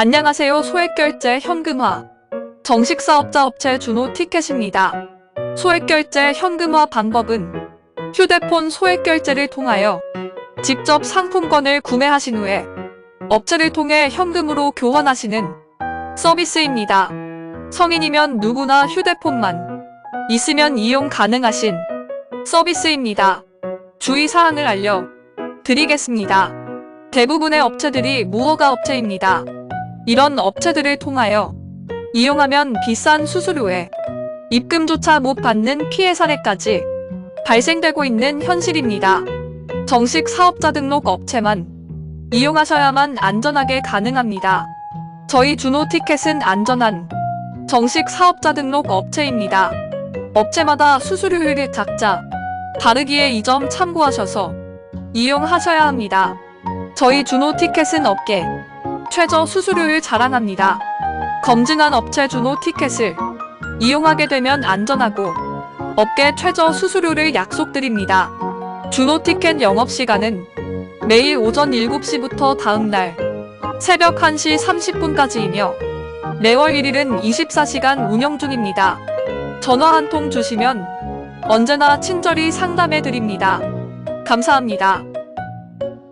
안녕하세요. 소액결제 현금화. 정식 사업자 업체 준호 티켓입니다. 소액결제 현금화 방법은 휴대폰 소액결제를 통하여 직접 상품권을 구매하신 후에 업체를 통해 현금으로 교환하시는 서비스입니다. 성인이면 누구나 휴대폰만 있으면 이용 가능하신 서비스입니다. 주의사항을 알려 드리겠습니다. 대부분의 업체들이 무허가 업체입니다. 이런 업체들을 통하여 이용하면 비싼 수수료에 입금조차 못 받는 피해 사례까지 발생되고 있는 현실입니다. 정식 사업자 등록 업체만 이용하셔야만 안전하게 가능합니다. 저희 준호 티켓은 안전한 정식 사업자 등록 업체입니다. 업체마다 수수료율이 작자 다르기에 이 점 참고하셔서 이용하셔야 합니다. 저희 준호 티켓은 업계 최저 수수료율 자랑합니다. 검증한 업체 준호 티켓을 이용하게 되면 안전하고 업계 최저 수수료를 약속드립니다. 준호 티켓 영업시간은 매일 오전 7시부터 다음날 새벽 1시 30분까지이며 매월 1일은 24시간 운영 중입니다. 전화 한 통 주시면 언제나 친절히 상담해 드립니다. 감사합니다.